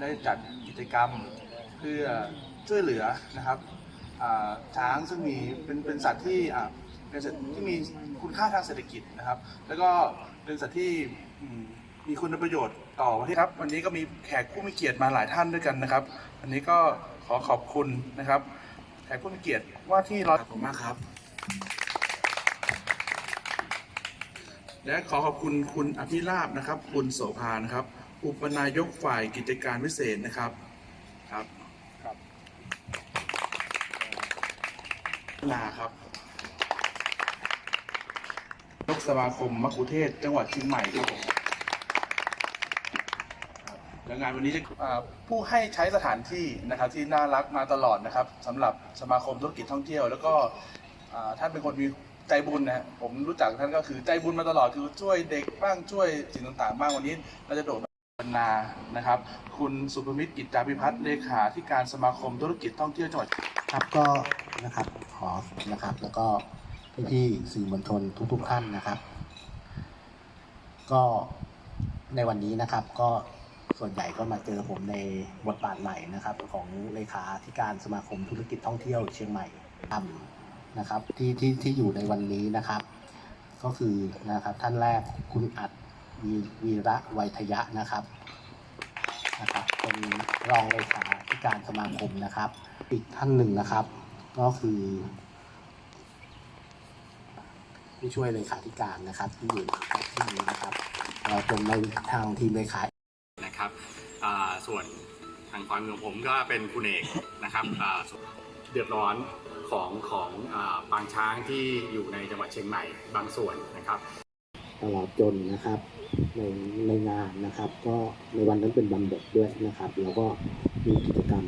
ได้จัดกิจกรรมเพื่อช่วยเหลือนะครับอ่าช้างซึ่งมีเป็นเป็นสัตว์ที่อ่าเป็นสัตว์ที่มีคุณค่าทางเศรษฐกิจนะครับ แล้วก็เป็นสัตว์ที่อืมมีคุณประโยชน์ต่อประเทศครับวันนี้ก็มีแขกผู้มีเกียรติมาหลายท่านด้วยกันนะครับวันนี้ก็ขอขอบคุณนะครับ แขกผู้มีเกียรติว่าที่ร้อยขอบคุณมากครับ และขอขอบคุณคุณอภิราบนะครับ คุณโสภานะครับ อุปนายกฝ่ายกิจการพิเศษนะครับครับครับนาครับนกสมาคมมะคุเทศ จังหวัดเชียงใหม่ครับผมครับแล้วงานวันนี้จะอ่าผู้ให้ใช้สถานที่นะครับที่น่ารักมาตลอดนะครับสำหรับสมาคมธุรกิจท่องเที่ยว แล้วก็อ่าท่านเป็นคนมีใจบุญนะฮะผมรู้จักท่านก็คือใจบุญมาตลอดคือช่วยเด็กบ้างช่วยสิ่งต่างๆบ้างวันนี้เราจะโดด บรรณานะครับ คุณสุภมิตรกิจจาพิพัฒน์เลขาธิการสมาคมธุรกิจท่องเที่ยวจังหวัดครับก็นะครับขอนะครับ แล้วก็พี่ๆสื่อมวลชนทุกๆท่านนะครับ ก็ในวันนี้นะครับก็ส่วนใหญ่ก็มาเจอผมในบทบาทใหม่นะครับ ของเลขาธิการสมาคมธุรกิจท่องเที่ยวเชียงใหม่ทำนะครับที่ที่ที่อยู่ในวันนี้นะครับ ก็คือนะครับท่านแรกคุณอัด วีวีระไวยทยะนะครับนะครับเป็นรองเลขาธิการสมาคมนะครับ อีกท่านหนึ่งนะครับ ก็คือผู้ช่วยเลขาธิการนะครับ ที่อยู่ที่นี้นะครับเอ่อเป็นในทางทีมเลขานะครับส่วนทางความของผมก็เป็นคุณเอกนะครับเดือดร้อนของของอปางช้างที่อยู่ในจังหวัดเชียงใหม่บางส่วนนะครับ ตลอดจนนะครับในในงานนะครับ ก็ในวันนั้นเป็นวันเด็กด้วยนะครับ แล้วก็มีกิจกรรม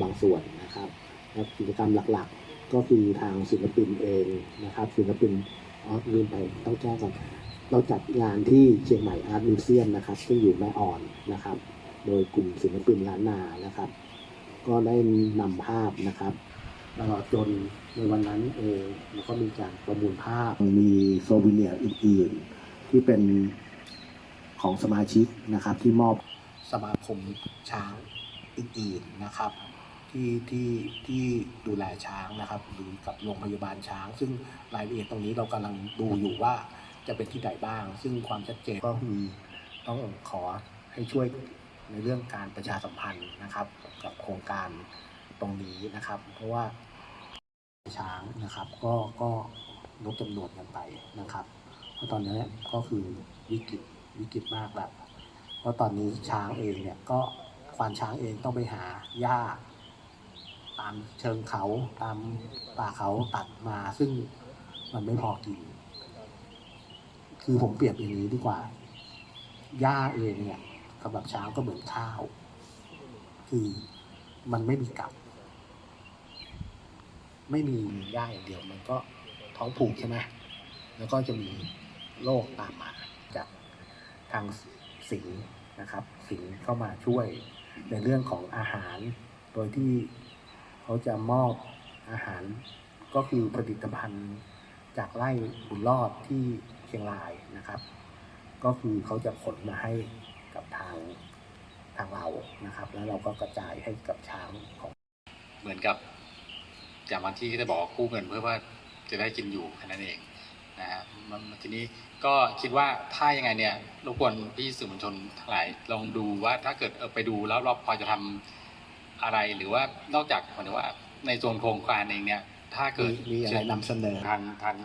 บางส่วนนะครับแล้วกิจกรรมหลักๆ ก็คือทางศิลปินเองนะครับ ศิลปินอ๋อลืมไปต้องแจ้งก่อนเราจัดงานที่เชียงใหม่อาร์ตมิวเซียมนะครับ ซึ่งอยู่แม่อ่อนนะครับ โดยกลุ่มศิลปินล้านนานะครับ ก็ได้นำภาพนะครับตลอดจนในวันนั้นเองแล้วก็มีการประมูลภาพมีโซวิเนียร์อื่นๆ ที่เป็นของสมาชิกนะครับที่มอบสมาคมช้างอื่นๆนะครับ ที่ที่ที่ดูแลช้างนะครับหรือกับโรงพยาบาลช้าง ซึ่งรายละเอียดตรงนี้เรากำลังดูอยู่ว่าจะเป็นที่ไหนบ้าง ซึ่งความชัดเจนก็มีต้องขอให้ช่วยในเรื่องการประชาสัมพันธ์นะครับ กับโครงการตรงนี้นะครับ เพราะว่าช้างนะครับก็ก็ลดจำนวนกันไปนะครับ ราะตอนนี้ก็คือวิกฤตวิกฤตมากแบบเพราะตอนนี้ช้างเองเนี่ยก็ควานช้างเองต้องไปหาหญ้า ตามเชิงเขาตามป่าเขาตัดมาซึ่งมันไม่พอกิน คือผมเปรียบอย่างนี้ดีกว่าหญ้าเองเนี่ยสำหรับช้างก็เหมือนข้าว คือมันไม่มีกลับไม่มีหญ้าอย่างเดียว มันก็ท้องผูกใช่ไหมแล้วก็จะมี โรคตามมาจากทางสิงนะครับสิงเข้ามาช่วยในเรื่องของอาหาร โดยที่เขาจะมอบอาหารก็คือผลิตภัณฑ์จากไร่บุญรอดที่เชียงรายนะครับ ก็คือเขาจะขนมาให้กับทางทางเรานะครับ แล้วเราก็กระจายให้กับช้างของเหมือนกับอย่างบางที่ก็จะบอกว่ากู้เงินเพื่อว่าจะได้กินอยู่แค่นั้นเอง นะฮะมันทีนี้ก็คิดว่าถ้ายังไงเนี่ยรบกวนพี่สื่อมวลชนทั้งหลายลองดูว่าถ้าเกิดเออไปดูแล้วเราพอจะทำอะไรหรือว่านอกจากหมายถึงว่าในส่วนโครงการเองเนี่ยถ้าเกิดมีมีอะไรนำเสนอทางทาง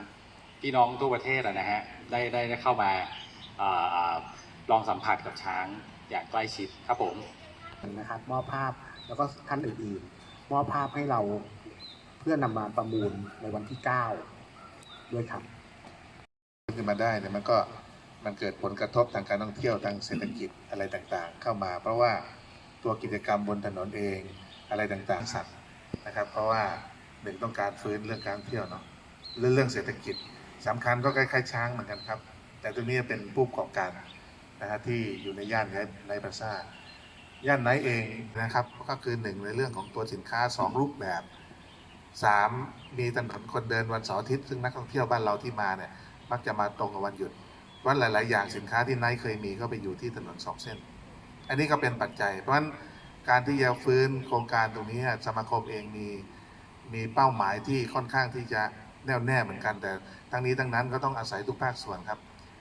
พี่น้องทั่วประเทศอะนะฮะได้ได้ได้เข้ามาอ่าอ่าลองสัมผัสกับช้างอย่างใกล้ชิดครับผมนะครับมอบภาพแล้วก็ท่านอื่นๆมอบภาพให้เราเพื่อนำมาประมูลในวันที่ 9 ด้วยครับ ขึ้นมาได้เนี่ยมันก็มันเกิดผลกระทบทางการท่องเที่ยวทางเศรษฐกิจอะไรต่างๆ เข้ามา เพราะว่าตัวกิจกรรมบนถนนเองอะไรต่างๆสัตว์นะครับ เพราะว่าหนึ่งต้องการฟื้นเรื่องการเที่ยวเนาะเรื่องเรื่องเศรษฐกิจสำคัญก็คล้ายๆช้างเหมือนกันครับ แต่ตรงนี้เป็นผู้ประกอบการนะฮะที่อยู่ในย่านในในปราซาย่านไหนเองนะครับก็คือหนึ่งในเรื่องของตัวสินค้าสองรูปแบบสามมีถนนคนเดินวันเสาร์อาทิตย์ซึ่งนักท่องเที่ยวบ้านเราที่มาเนี่ย มักจะมาตรงกับวันหยุดว่าหลาย ๆ อย่างสินค้าที่ไนท์เคยมีก็ไปอยู่ที่ถนนสองเส้น อันนี้ก็เป็นปัจจัย เพราะฉะนั้นการที่จะฟื้นโครงการตรงนี้สมาคมเองมีมีเป้าหมายที่ค่อนข้างที่จะแน่วแน่เหมือนกัน แต่ทั้งนี้ทั้งนั้นก็ต้องอาศัยทุกภาคส่วนครับ